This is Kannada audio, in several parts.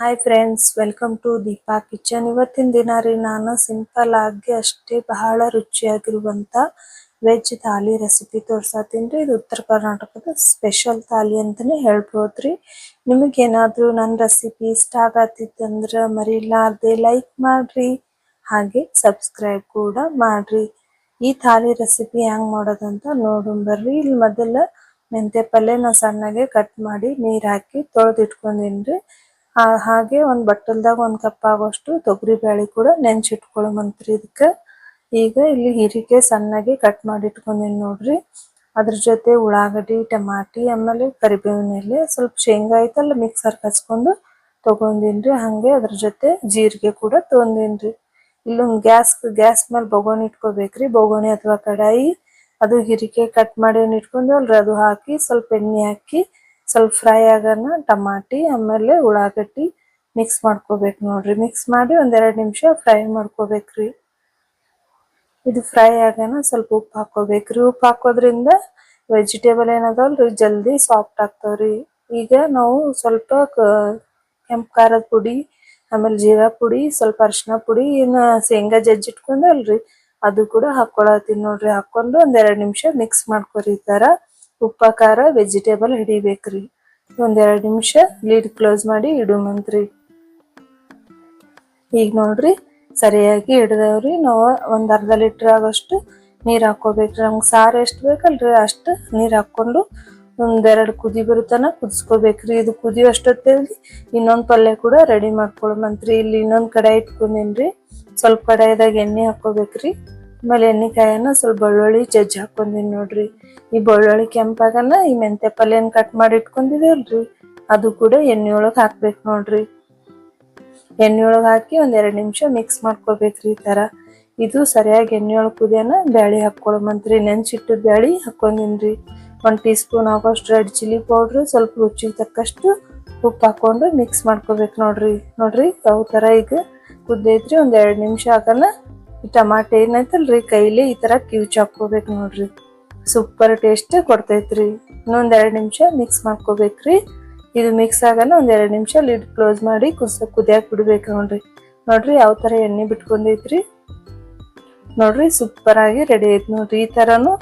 Hi friends welcome to Deepa kitchen ಇವತ್ತಿನ ದಿನ ರೀ ನಾನು ಸಿಂಪಲ್ ಆಗಿ ಅಷ್ಟೇ ಬಹಳ ರುಚಿಯಾಗಿರುವಂತ ವೆಜ್ ಥಾಲಿ ರೆಸಿಪಿ ತೋರ್ಸತ್ತೀನಿ ರೀ. ಇದು ಉತ್ತರ ಕರ್ನಾಟಕದ ಸ್ಪೆಷಲ್ ಥಾಲಿ ಅಂತಾನೆ ಹೇಳ್ಬೋದ್ರಿ ನಿಮಗೆ ಏನಾದ್ರೂ ನನ್ನ ರೆಸಿಪಿ ಇಷ್ಟ ಆಗತ್ತಿತ್ತಂದ್ರೆ ಮರಿಲಾರ್ದೆ ಲೈಕ್ ಮಾಡ್ರಿ, ಹಾಗೆ ಸಬ್ಸ್ಕ್ರೈಬ್ ಕೂಡ ಮಾಡ್ರಿ. ಈ ಥಾಲಿ ರೆಸಿಪಿ ಹೆಂಗ್ ಮಾಡೋದಂತ ನೋಡೋಣ ಇಲ್ಲಿ ಮೊದಲ ಮೆಂತ್ಯ ಪಲ್ಯನ ಸಣ್ಣಗೆ ಕಟ್ ಮಾಡಿ ನೀರ್ ಹಾಕಿ ತೊಳೆದು ಇಟ್ಕೊಂಡಿನ್ರಿ ಆ- ಹಾಗೆ ಒಂದ್ ಬಟ್ಟಲ್ದಾಗ ಒಂದ್ ಕಪ್ ಆಗೋಷ್ಟು ತೊಗರಿ ಬೇಳೆ ಕೂಡ ನೆನ್ಸಿಟ್ಕೊಳ್ಳುವಂತ್ರಿ ಇದಕ್ಕ. ಈಗ ಇಲ್ಲಿ ಹೀರಿಕಾಯಿ ಸಣ್ಣಗೆ ಕಟ್ ಮಾಡಿ ಇಟ್ಕೊಂಡಿನಿ ನೋಡ್ರಿ. ಅದ್ರ ಜೊತೆ ಉಳ್ಳಾಗಡ್ಡಿ, ಟಮಾಟಿ, ಆಮೇಲೆ ಕರಿಬೇವಿನ ಎಲೆ, ಸ್ವಲ್ಪ ಶೇಂಗಾ ಐತಲ್ಲ ಮಿಕ್ಸರ್ ಕಚ್ಕೊಂಡು ತಗೊಂಡಿನ್ರಿ. ಹಂಗೆ ಅದ್ರ ಜೊತೆ ಜೀರಿಗೆ ಕೂಡ ತಗೊಂಡಿನ್ರಿ. ಇಲ್ಲೊಂದ್ ಗ್ಯಾಸ್ ಗ್ಯಾಸ್ ಮೇಲೆ ಬೊಗೋಣಿ ಇಟ್ಕೋಬೇಕ್ರಿ. ಬೊಗೋಣಿ ಅಥವಾ ಕಡಾಯಿ, ಅದು ಹಿರಿಕೆ ಕಟ್ ಮಾಡಿ ಇಟ್ಕೊಂಡ್ವಲ್ರಿ ಅದು ಹಾಕಿ ಸ್ವಲ್ಪ ಎಣ್ಣೆ ಹಾಕಿ ಸ್ವಲ್ಪ ಫ್ರೈ ಆಗೋಣ ಟಮಾಟಿ, ಆಮೇಲೆ ಉಳ್ಳಾಗಡ್ಡಿ ಮಿಕ್ಸ್ ಮಾಡ್ಕೋಬೇಕು ನೋಡ್ರಿ. ಮಿಕ್ಸ್ ಮಾಡಿ ಒಂದೆರಡು ನಿಮಿಷ ಫ್ರೈ ಮಾಡ್ಕೋಬೇಕ್ರಿ. ಇದು ಫ್ರೈ ಆಗೋಣ ಸ್ವಲ್ಪ ಉಪ್ಪು ಹಾಕೋಬೇಕ್ರಿ. ಉಪ್ಪು ಹಾಕೋದ್ರಿಂದ ವೆಜಿಟೇಬಲ್ ಏನದಲ್ರಿ? ಜಲ್ದಿ ಸಾಫ್ಟ್ ಆಗ್ತಾವ್ರಿ. ಈಗ ನಾವು ಸ್ವಲ್ಪ ಕೆಂಪು ಖಾರದ ಪುಡಿ, ಆಮೇಲೆ ಜೀರಾ ಪುಡಿ, ಸ್ವಲ್ಪ ಅರಿಶಿನ ಪುಡಿ, ಏನ ಶೇಂಗಾ ಜಜ್ಜಿಟ್ಕೊಂಡಲ್ರಿ, ಅದು ಕೂಡ ಹಾಕ್ಕೊಳತ್ತೀನಿ ನೋಡ್ರಿ. ಹಾಕೊಂಡು ಒಂದೆರಡು ನಿಮಿಷ ಮಿಕ್ಸ್ ಮಾಡ್ಕೊರಿ ಈ ತರ. ಉಪ್ಪ ಖಾರ ವೆಜಿಟೇಬಲ್ ಹಿಡಿಬೇಕ್ರಿ ಒಂದೆರಡು ನಿಮಿಷ ಲೀಡ್ ಕ್ಲೋಸ್ ಮಾಡಿ ಇಡುಮಂತ್ರಿ ಈಗ ನೋಡ್ರಿ, ಸರಿಯಾಗಿ ಹಿಡ್ದವ್ರಿ. ನಾವು ಒಂದು ಅರ್ಧ ಲೀಟರ್ ಆಗೋಷ್ಟು ನೀರು ಹಾಕೋಬೇಕ್ರಿ ನಮ್ಗೆ ಸಾರು ಎಷ್ಟು ಬೇಕಲ್ರಿ? ಅಷ್ಟು ನೀರು ಹಾಕೊಂಡು ಒಂದೆರಡು ಕುದಿ ಬರುತ್ತಾನ ಕುದಿಸ್ಕೋಬೇಕ್ರಿ. ಇದು ಕುದಿ ಅಷ್ಟೊತ್ತಲ್ಲಿ ಇನ್ನೊಂದು ಪಲ್ಯ ಕೂಡ ರೆಡಿ ಮಾಡ್ಕೊಳಮಂತ್ರಿ ಇಲ್ಲಿ ಇನ್ನೊಂದು ಕಡಾಯಿ ಇಟ್ಕೊಂಡೇನ್ರಿ. ಸ್ವಲ್ಪ ಕಡಾಯಿದಾಗ ಎಣ್ಣೆ ಹಾಕೋಬೇಕ್ರಿ ಆಮೇಲೆ ಎಣ್ಣೆಕಾಯನ್ನು ಸ್ವಲ್ಪ ಬೆಳ್ಳುಳ್ಳಿ ಜಜ್ಜಿ ಹಾಕೊಂದಿನಿ ನೋಡ್ರಿ. ಈ ಬೆಳ್ಳುಳ್ಳಿ ಕೆಂಪಾಗನ ಈ ಮೆಂತ್ಯ ಪಲ್ಯನ ಕಟ್ ಮಾಡಿ ಇಟ್ಕೊಂಡಿದೇವಲ್ರಿ ಅದು ಕೂಡ ಎಣ್ಣೆ ಒಳಗೆ ಹಾಕ್ಬೇಕು ನೋಡ್ರಿ. ಎಣ್ಣೆ ಒಳಗೆ ಹಾಕಿ ಒಂದ್ ಎರಡು ನಿಮಿಷ ಮಿಕ್ಸ್ ಮಾಡ್ಕೋಬೇಕ್ರಿ ಈ ತರ. ಇದು ಸರಿಯಾಗಿ ಎಣ್ಣೆ ಒಳಗೆ ಕುದಿಯನ ಬ್ಯಾಳಿ ಹಾಕ್ಕೊಳಮಂತ್ರಿ. ನೆನ್ಸಿಟ್ಟು ಬ್ಯಾಳಿ ಹಾಕೊಂಡಿನ್ರಿ ಒಂದ್ ಟೀ ಸ್ಪೂನ್ ಆಗೋಷ್ಟು ರೆಡ್ ಚಿಲ್ಲಿ ಪೌಡ್ರ್ ಸ್ವಲ್ಪ ರುಚಿಗೆ ತಕ್ಕಷ್ಟು ಉಪ್ಪು ಹಾಕೊಂಡು ಮಿಕ್ಸ್ ಮಾಡ್ಕೋಬೇಕು ನೋಡ್ರಿ. ನೋಡ್ರಿ ಯಾವ ಥರ ಈಗ ಕುದ್ದೈತ್ರಿ ಒಂದ್ ಎರಡು ನಿಮಿಷ ಈ ಟಮಾಟೆ ಏನೈತಲ್ರಿ? ಕೈಲಿ ಈ ತರ ಕಿವ್ಚ್ ಹಾಕೋಬೇಕು ನೋಡ್ರಿ. ಸೂಪರ್ ಟೇಸ್ಟ್ ಕೊಡ್ತೈತ್ರಿ. ಇನ್ನೊಂದ್ ಎರಡ್ ನಿಮಿಷ ಮಿಕ್ಸ್ ಮಾಡ್ಕೋಬೇಕ್ರಿ. ಇದು ಮಿಕ್ಸ್ ಆಗನ ಒಂದ್ ಎರಡ್ ನಿಮಿಷ ಲಿಡ್ ಕ್ಲೋಸ್ ಮಾಡಿ ಕುಸ ಕುದಿಯಾಕ್ ಬಿಡ್ಬೇಕು ನೋಡ್ರಿ. ನೋಡ್ರಿ ಯಾವ ತರ ಎಣ್ಣೆ ಬಿಟ್ಕೊಂಡೈತ್ರಿ. ನೋಡ್ರಿ ಸೂಪರ್ ಆಗಿ ರೆಡಿ ಆಯ್ತು ನೋಡ್ರಿ. ಈ ತರನು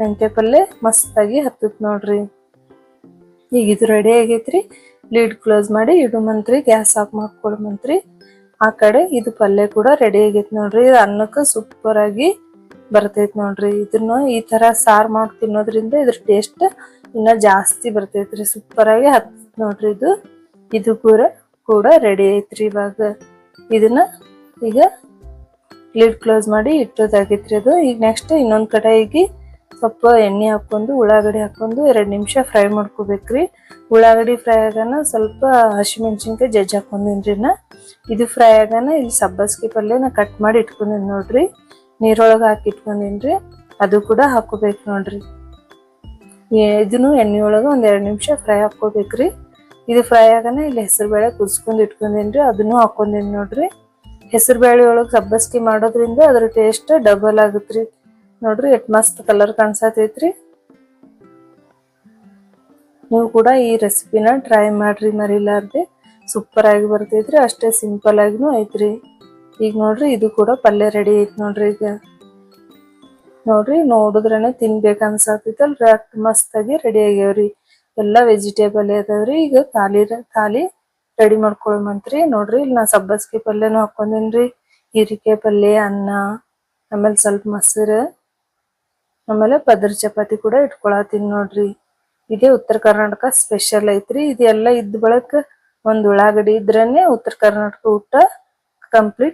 ಮೆಂತೆ ಪಲ್ಲೆ ಮಸ್ತಾಗಿ ಹತ್ತತ್ ನೋಡ್ರಿ. ಈಗ ಇದು ರೆಡಿ ಆಗೈತ್ರಿ. ಲೀಡ್ ಕ್ಲೋಸ್ ಮಾಡಿ ಇಡು ಮಂತ್ರಿ, ಗ್ಯಾಸ್ ಆಫ್ ಮಾಡ್ಕೊಳಮಂತ್ರಿ ಆ ಕಡೆ ಇದು ಪಲ್ಯ ಕೂಡ ರೆಡಿ ಆಗೈತಿ ನೋಡ್ರಿ. ಇದು ಅನ್ನಕ್ಕ ಸೂಪರ್ ಆಗಿ ಬರ್ತೈತಿ ನೋಡ್ರಿ. ಇದನ್ನ ಈ ತರ ಸಾರ್ ಮಾಡಿ ತಿನ್ನೋದ್ರಿಂದ ಇದ್ರ ಟೇಸ್ಟ್ ಇನ್ನ ಜಾಸ್ತಿ ಬರ್ತೈತ್ರಿ. ಸೂಪರ್ ಆಗಿ ಹತ್ ನೋಡ್ರಿ ಇದು. ಇದು ಕೂಡ ಕೂಡ ರೆಡಿ ಐತ್ರಿ ಇವಾಗ. ಇದನ್ನ ಈಗ ಲಿಡ್ ಕ್ಲೋಸ್ ಮಾಡಿ ಇಟ್ಟೋದಾಗೈತ್ರಿ ಅದು. ಈಗ ನೆಕ್ಸ್ಟ್ ಇನ್ನೊಂದ್ ಕಡೆಗೆ ಸ್ವಲ್ಪ ಎಣ್ಣೆ ಹಾಕೊಂಡು ಉಳ್ಳಾಗಡ್ಡಿ ಹಾಕೊಂಡು ಎರಡು ನಿಮಿಷ ಫ್ರೈ ಮಾಡ್ಕೋಬೇಕ್ರಿ. ಉಳ್ಳಾಗಡ್ಡಿ ಫ್ರೈ ಆಗನ ಸ್ವಲ್ಪ ಹಸಿಮೆಣ್ಸಿನ್ಕಾಯಿ ಜಜ್ಜಿ ಹಾಕೊಂಡಿನ್ರಿ ನಾ ಇದು ಫ್ರೈ ಆಗನ ಇಲ್ಲಿ ಸಬ್ಬಸ್ಗಿ ಪಲ್ಯ ನಾ ಕಟ್ ಮಾಡಿ ಇಟ್ಕೊಂಡಿನಿ ನೋಡ್ರಿ. ನೀರೊಳಗೆ ಹಾಕಿ ಇಟ್ಕೊಂಡಿನ್ರಿ. ಅದು ಕೂಡ ಹಾಕೋಬೇಕು ನೋಡ್ರಿ. ಇದನ್ನು ಎಣ್ಣೆ ಒಳಗೆ ಒಂದ್ ಎರಡ್ ನಿಮಿಷ ಫ್ರೈ ಹಾಕೋಬೇಕ್ರಿ ಇದು ಫ್ರೈ ಆಗನ ಇಲ್ಲಿ ಹೆಸರು ಬೇಳೆ ಕುದಿಸ್ಕೊಂಡು ಇಟ್ಕೊಂಡಿನ್ರಿ. ಅದನ್ನು ಹಾಕೊಂಡಿನಿ ನೋಡ್ರಿ. ಹೆಸರು ಬೇಳೆ ಒಳಗೆ ಸಬ್ಬಸ್ಗಿ ಮಾಡೋದ್ರಿಂದ ಅದ್ರ ಟೇಸ್ಟ್ ಡಬಲ್ ಆಗುತ್ರಿ. ನೋಡ್ರಿ ಎಟ್ ಮಸ್ತ್ ಕಲರ್ ಕಾಣಿಸತೈತ್ರಿ. ನೀವು ಕೂಡ ಈ ರೆಸಿಪಿನ ಟ್ರೈ ಮಾಡ್ರಿ ಮರಿಲಾರ್ದೆ. ಸೂಪರ್ ಆಗಿ ಬರ್ತೈತ್ರಿ, ಅಷ್ಟೇ ಸಿಂಪಲ್ ಆಗಿನೂ ಐತ್ರಿ. ಈಗ ನೋಡ್ರಿ ಇದು ಕೂಡ ಪಲ್ಯ ರೆಡಿ ಐತಿ ನೋಡ್ರಿ ಈಗ. ನೋಡ್ರಿ ನೋಡಿದ್ರೇನೆ ತಿನ್ಬೇಕು ಅನ್ಸತೈತಲ್ರಿ ಅಷ್ಟ್ ಮಸ್ತ್ ಆಗಿ ರೆಡಿ ಆಗ್ಯಾವ್ರಿ. ಎಲ್ಲ ವೆಜಿಟೇಬಲ್ ಅದಾವ್ರಿ, ಈಗ ಖಾಲಿ ಖಾಲಿ ರೆಡಿ ಮಾಡ್ಕೊಳಮಂತ್ರಿ ನೋಡ್ರಿ ಇಲ್ಲಿ ನಾ ಸಬ್ಬಸ್ಗಿ ಪಲ್ಯನೂ ಹಾಕೊಂಡಿನ್ರಿ ಹೀರಿಕಾಯಿ ಪಲ್ಯ, ಅನ್ನ, ಆಮೇಲೆ ಸ್ವಲ್ಪ ಮೊಸರು. ಆಮೇಲೆ ಪದರ್ ಚಪಾತಿ ಕೂಡ ಇಟ್ಕೊಳತೀನಿ ನೋಡ್ರಿ. ಇದೇ ಉತ್ತರ ಕರ್ನಾಟಕ ಸ್ಪೆಷಲ್ ಐತ್ರಿ. ಇದೆಲ್ಲ ಇದ್ದ ಬಳಕ ಒಂದ್ ಉಳ್ಳಾಗಡ್ಡಿ ಇದ್ರೇನೆ ಉತ್ತರ ಕರ್ನಾಟಕ ಊಟ ಕಂಪ್ಲೀಟ್